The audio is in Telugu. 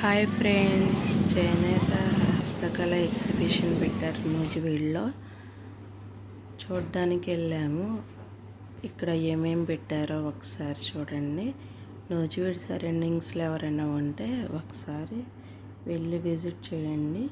హాయ్ ఫ్రెండ్స్ చేనేత హస్తకళ ఎగ్జిబిషన్ పెట్టారు నూజివీడులో చూడ్డానికి వెళ్ళాము. ఇక్కడ ఏమేమి పెట్టారో ఒకసారి చూడండి. నూజివీడు సరౌండింగ్స్లో ఎవరైనా ఉంటే ఒకసారి వెళ్ళి విజిట్ చేయండి.